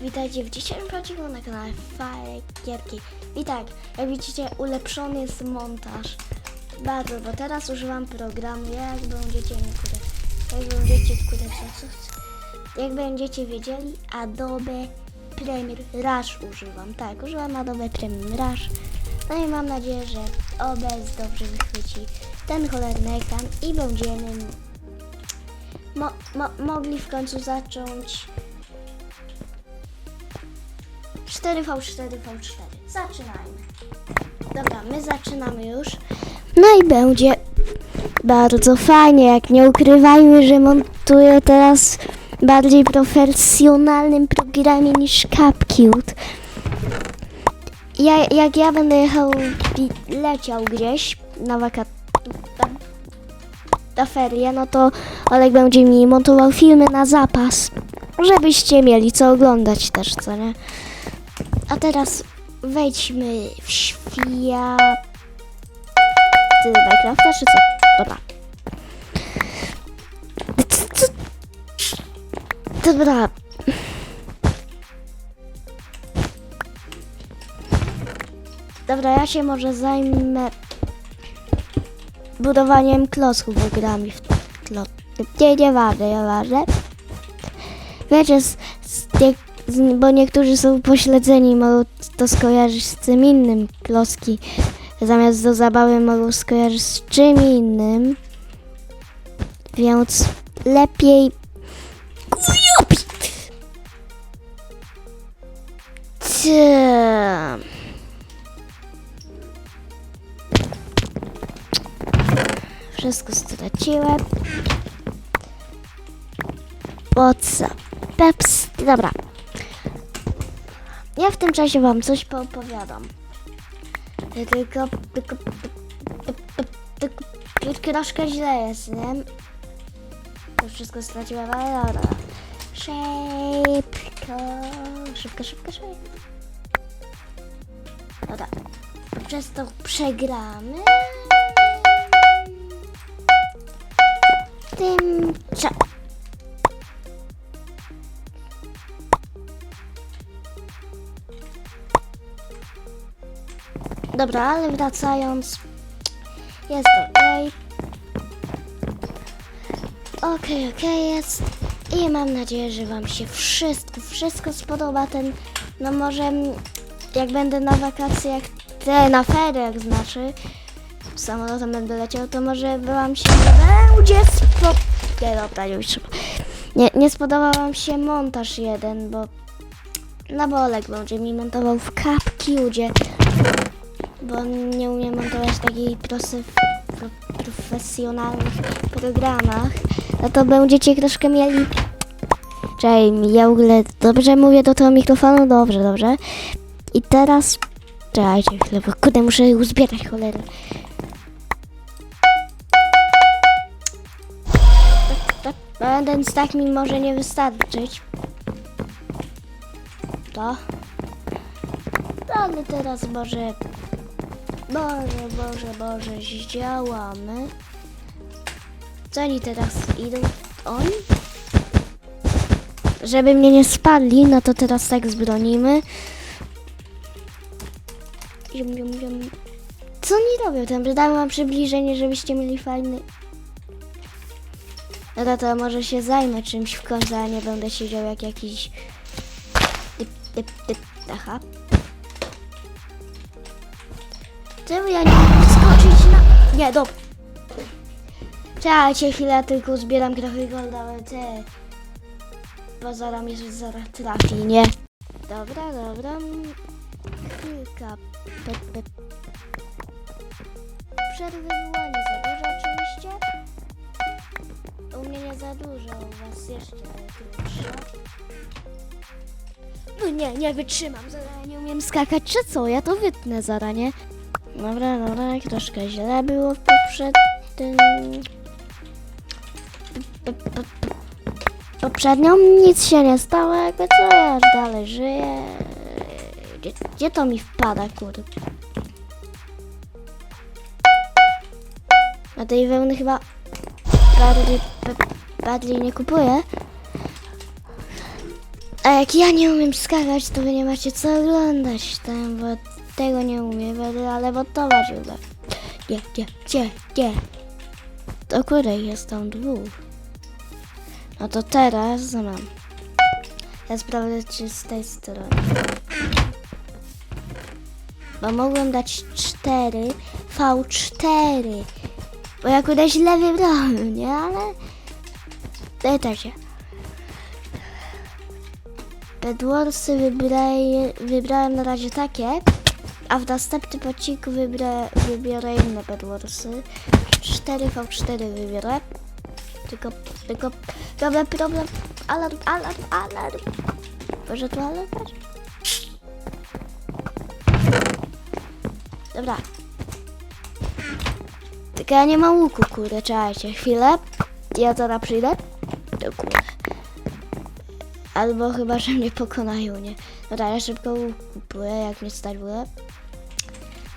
Witajcie w dzisiejszym odcinku na kanale Fajkierki. I tak, jak widzicie, ulepszony jest montaż. Bardzo, bo teraz używam programu, jak będziecie niektóre, jak będziecie, kurde, jak będziecie wiedzieli, Adobe Premiere Rush używam. Tak, używam Adobe Premiere Rush. No i mam nadzieję, że OBS dobrze wychwyci ten cholerny ekran i będziemy mo, mo, mogli w końcu zacząć 4v4v4. Zaczynajmy. Dobra, my zaczynamy już. No i będzie bardzo fajnie, jak nie ukrywajmy, że montuję teraz bardziej profesjonalnym programie niż CapCute. Ja, jak ja będę jechał, leciał gdzieś na wakacje, na ferie, no to Olek będzie mi montował filmy na zapas, żebyście mieli co oglądać też, co nie? A teraz wejdźmy w świat Minecrafta, czy co? Dobra. Dobra. Dobra, ja się może zajmę budowaniem klocków, bo grami w klot. Nie, nieważne, nieważne. Wiecie, z, z, nie, z, bo niektórzy są pośledzeni, mogą to skojarzyć z czym innym klocki. Zamiast do zabawy mogą skojarzyć z czym innym. Więc lepiej... Wszystko straciłem. Po co? Peps. Dobra. Ja w tym czasie wam coś poopowiadam. Tylko, tylko, tylko, tylko troszkę źle jest, nie? To wszystko straciłem, ale dobra. Szybko, szybko, szybko, szybko. Dobra. Przez to przegramy. Tym Dobra, ale wracając, jest okej. Okej, okej jest. I mam nadzieję, że Wam się wszystko, wszystko spodoba. Ten, no może jak będę na wakacjach, te na feriach znaczy, samolotem będę leciał, to może Wam się nie będzie spo... Nie, dobra, już trzeba. Nie, nie spodobał Wam się montaż jeden, bo no bo Olek będzie mi montował w CapCutie bo nie umiem montować takich prosy, pro, profesjonalnych programach, no to będziecie troszkę mieli... Czekaj, ja w ogóle dobrze mówię do tego mikrofonu? Dobrze, dobrze. I teraz... Czekajcie chwilę, bo kurde, muszę uzbierać. Tak, tak, Więc tak mi może nie wystarczyć. To. No, ale teraz może Boże, Boże, Boże, zdziałamy. Co oni teraz idą? Oni? Żeby mnie nie spadli, no to teraz tak zbronimy. Co oni robią? Tam dałem wam przybliżenie, żebyście mieli fajny... No to może się zajmę czymś w końcu, a nie będę siedział jak jakiś... Typ. Aha. Czemu ja nie mogę skoczyć na... Nie, dobra. Czekajcie chwilę, tylko zbieram trochę golda, ale te... Bo zaraz mnie zaraz trafi, nie? Dobra, dobra. Chwilka. Pe, pe. Przerwy było nie za dużo oczywiście. U mnie nie za dużo, u was jeszcze krótsza. No nie, nie wytrzymam, zaraz nie umiem skakać, czy co? Ja to wytnę zaraz, nie? Dobra, dobra, troszkę źle było w poprzednim... Poprzednią nic się nie stało, jakby co, ja już dalej żyję. Gdzie, gdzie to mi wpada, kurde? A tej wełny chyba bardziej, bardziej nie kupuję. A jak ja nie umiem skakać, to wy nie macie co oglądać tam, bo tego nie umiem, będę ale montować uda. Gdzie, gdzie, gdzie, gdzie? To kurde, jest tam dwóch. No to teraz mam? Ja sprawdzę, czy z tej strony. Bo mogłem dać 4, V4. Bo ja kurde źle wybrałem, nie? Ale... Dajcie. Bedwarsy wybraję, wybrałem na razie takie, a w następnym odcinku wybra, wybiorę inne Bedwarsy. 4v4 wybiorę. Tylko, tylko problem, problem, alarm, alarm, alarm. Może tu alarm? Dobra. Tylko ja nie mam łuku, kurde, czekajcie chwilę. Ja zaraz przyjdę. Do kurde. Albo chyba, że mnie pokonają, nie? Dobra, ja szybko łuk kupuję, jak mnie stać było.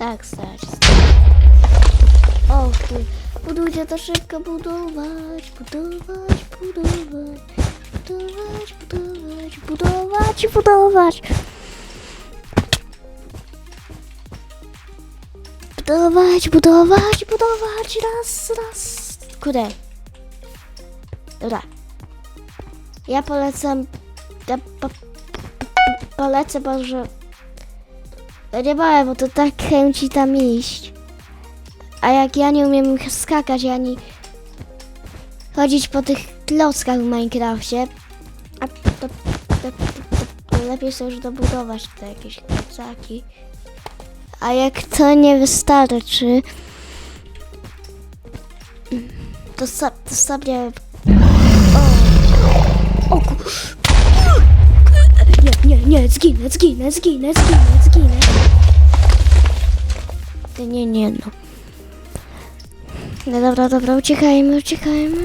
Tak, stać. O, kurde. Budujcie to szybko, budować, budować, budować, budować, budować, budować, budować. Budować, budować, budować, raz, raz. Kurde. Dobra. Ja polecam, ja po, po, polecę może, ja nie bałem, bo to tak chęci tam iść. A jak ja nie umiem skakać ani chodzić po tych klockach w Minecrafcie, a to, to, to, to, to lepiej sobie już dobudować te jakieś klocaki. A jak to nie wystarczy, to, to sobie... O, o Nie, nie, zginę, zginę, zginę, zginę, zginę. Ty Nie, nie, no. No dobra, dobra, uciekajmy, uciekajmy.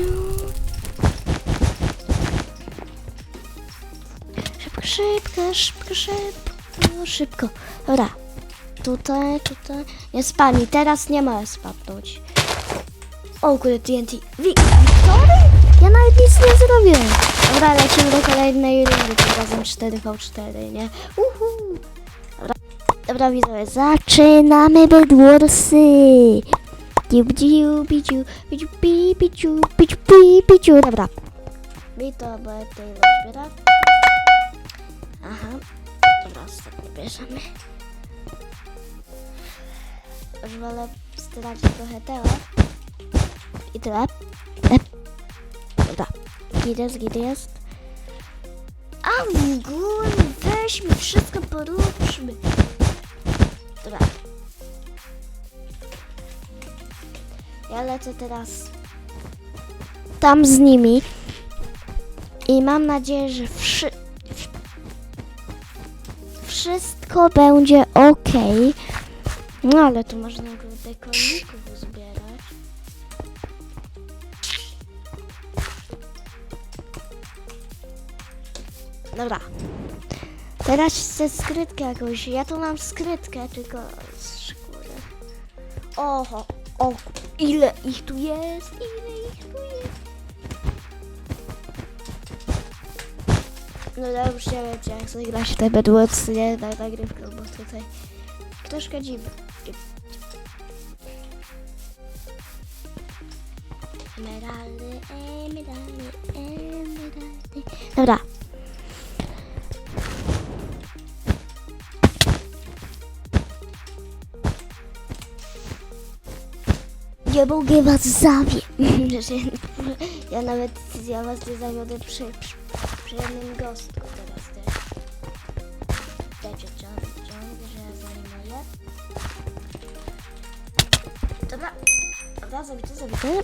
Szybko, szybko, szybko, szybko, szybko. Dobra. Tutaj, tutaj. Nie spani, teraz nie ma spadnąć. O kurde, TNT. Wi Wiktory? Ja nawet nic nie zrobiłem. Dobra, lecimy do kolejnej rundy, tym razem 4v4, nie? Uhu. Dobra, dobra widzowie, zaczynamy Bedwarsy. Dziu, dziu, biciu, biciu, pi, biciu, biciu, pi, biciu. Dobra. Mi to będę zbiera. Aha. Dobra, ostatnie bierzemy. Już wolę stracić trochę tela. I tyle. Dobra. Git jest, git jest. A ogóle weźmy wszystko poróbmy. Dobra. Ja lecę teraz tam z nimi i mam nadzieję, że wszy... wszystko będzie ok. No ale tu można kurde koników uzbierać. Dobra. Teraz chcę skrytkę jakąś. Ja tu mam skrytkę, tylko z szkóry. Oho, o, ile ich tu jest, ile ich tu jest. No ja już nie wiecie, jak sobie grać w te bedwocy, nie, na nagrywkę, bo tutaj troszkę dziwne. Emeraldy, emeraldy, emeraldy. Dobra. Nie mogę was zawieść. ja nawet ja was nie zawiodę przy, przy, przy jednym gostku teraz też. Dajcie ciąg, ciąg, że ja zajmuję. Dobra, dobra, zabity, zabity.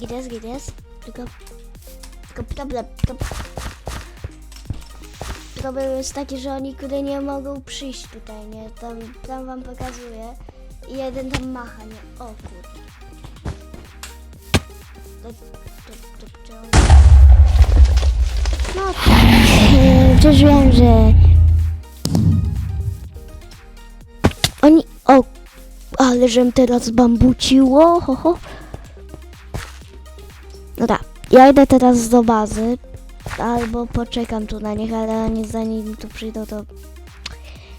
Gdzie jest? Tylko, tylko problem, tylko problem jest taki, że oni kudy nie mogą przyjść tutaj, nie? Tam, tam wam pokazuję. I jeden tam macha, nie? O kurde. To, to, to, to, no tak, przecież wiem, że oni, o, ale żem teraz bambuciło, ho, ho. No tak, ja idę teraz do bazy, albo poczekam tu na nich, ale oni zanim tu przyjdą, to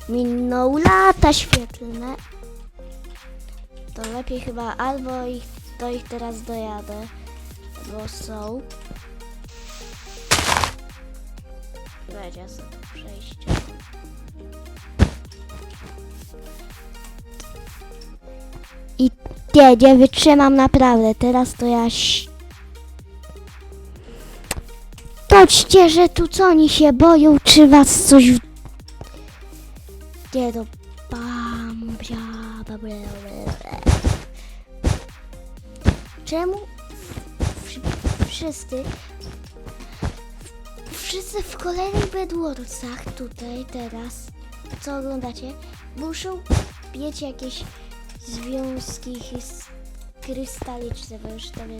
miną lata świetlne. To lepiej chyba albo ich, do ich teraz dojadę, bo są. Będzie sobie przejście. I nie, nie wytrzymam naprawdę. Teraz to ja... Toczcie, że tu co oni się boją, czy was coś... W... Nie, to... Bam, bia. Czemu wsz- wszyscy... Wszyscy w kolejnych Bedwarsach tutaj teraz, co oglądacie, muszą mieć jakieś związki krystaliczne, bo już to nie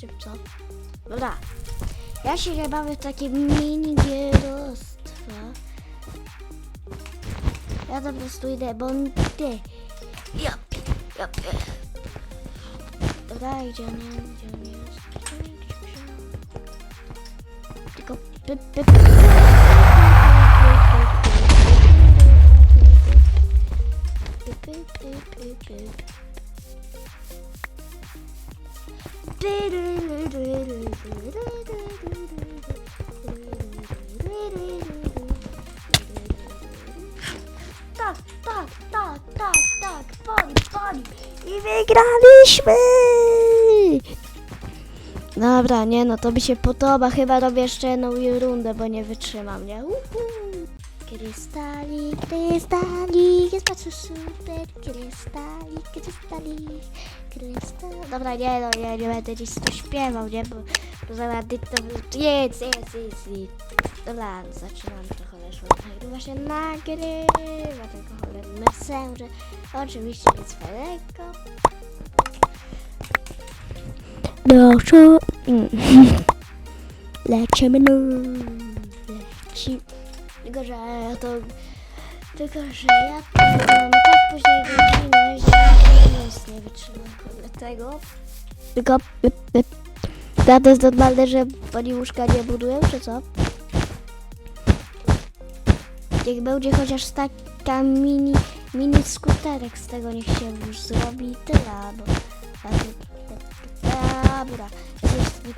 czy co? Dobra. Ja się chyba bawię w takie mini gierostwa. Ja po prostu idę, bo ty. Ja, ja, Dobra, gdzie on? Gdzie on jest? Tylko py, py. Py, wygraliśmy! Dobra, nie no, to mi się podoba. Chyba robię jeszcze jedną rundę, bo nie wytrzymam, nie? Uhu. Krystali, krystali, jest bardzo super. Krystali, krystali, krystali. Dobra, nie no, ja nie będę dziś tu śpiewał, nie? Bo, bo zaraz to... Jest, jest, jest, jest. Dobra, zaczynam trochę szło. Nagrywa się, nagrywa tego cholerny messenger. Oczywiście nic fajnego. No, co? Lecimy, no. Leci. Tylko, że ja to... Tylko, że ja to mam tak później godzinę, że nic nie wytrzymam dlatego. Tylko... Ja to jest normalne, że pani łóżka nie budują, czy co? Jak będzie chociaż taka mini, mini skuterek z tego niech się już zrobi tyle, bo... a jak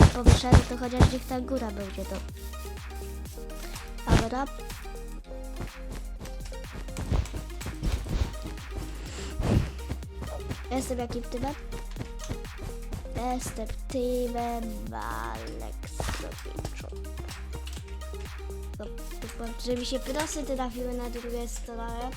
już powyższamy, to chociaż niech ta góra będzie to. Dobra. Jestem jakim typem? Jestem typem Aleksowiczu. To- Że mi się prosy trafiły na drugiej stronie.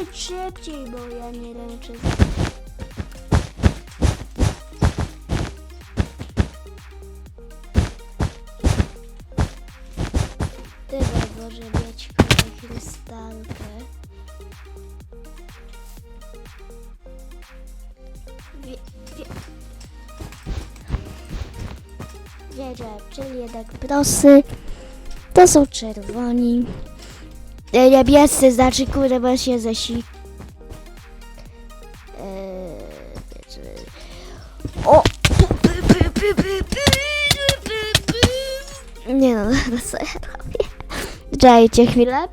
Jedź szybciej, bo ja nie ręczę. Tyle może mieć krystalkę. Wie, wie. Wiedziałem, czyli jednak prosy. To są czerwoni. E, Niebiescy znaczy kurde, bo się zesi. Eee, wiecie. o! Nie no, dobra, co ja robię? Dajcie chwilę.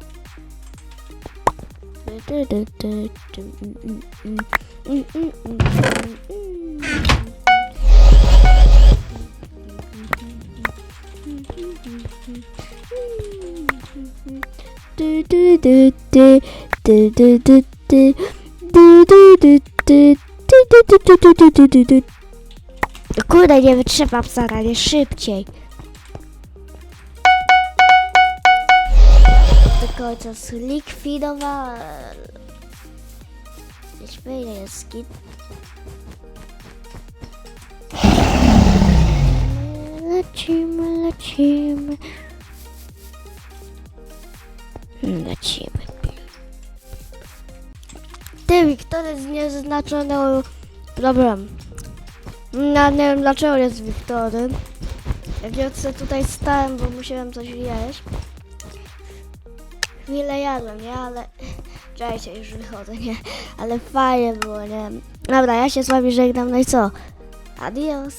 Du, du, du, du, du, du, du, du, du, du, du, du, du, du, du, du, du, du, du. Kurde, nie wytrzymam zaranie, szybciej. Do końca zlikwidowałem. Idźmy, jest git. Lecimy, lecimy. Lecimy. Ty, Wiktoria jest niezaznaczony problem. Ja nie wiem dlaczego jest Wiktory. Jak ja sobie tutaj stałem, bo musiałem coś jeść. Chwilę jadłem, nie? Ale... Czekajcie, już wychodzę, nie? Ale fajnie było, nie? Dobra, ja się z wami żegnam, no i co? Adios.